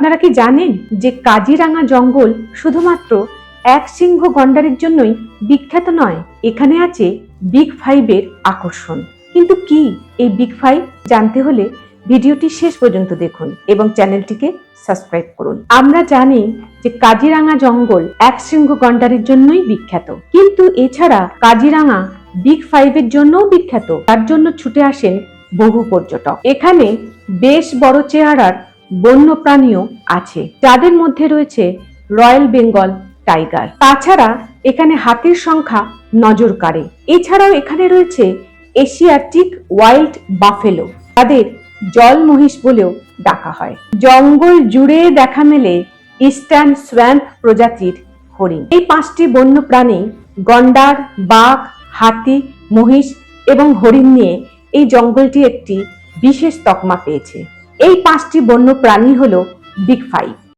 আপনারা কি জানেন যে কাজিরাঙা জঙ্গল শুধুমাত্র এক সিংহ গন্ডারের জন্যই বিখ্যাত নয়? এখানে আছে বিগ ফাইভের আকর্ষণ। কিন্তু কি এই বিগ ফাইভ জানতে হলে ভিডিওটি শেষ পর্যন্ত দেখুন এবং চ্যানেলটিকে সাবস্ক্রাইব করুন। আমরা জানি যে কাজিরাঙা জঙ্গল এক সিংহ গন্ডারের জন্যই বিখ্যাত। কিন্তু এছাড়া কাজিরাঙা বিগ ফাইভের জন্যও বিখ্যাত। তার জন্য ছুটে আসেন বহু পর্যটক। এখানে বেশ বড় চেহারার বন্য প্রাণীও আছে। যাদের মধ্যে রয়েছে রয়্যাল বেঙ্গল টাইগার। তাছাড়া এখানে হাতির সংখ্যা নজর কাড়ে। এছাড়াও এখানে রয়েছে এশিয়াটিক ওয়াইল্ড বাফেলো। তাদের জল মহিষ বলেও ডাকা হয়। জঙ্গল জুড়ে দেখা মেলে ইস্টার্ন সোয়াম্প প্রজাতির হরিণ। এই পাঁচটি বন্য প্রাণী গন্ডার, বাঘ, হাতি, মহিষ এবং হরিণ নিয়ে এই জঙ্গলটি একটি বিশেষ তকমা পেয়েছে। এই পাঁচটি বন্য প্রাণী হলো বিগ ফাইভ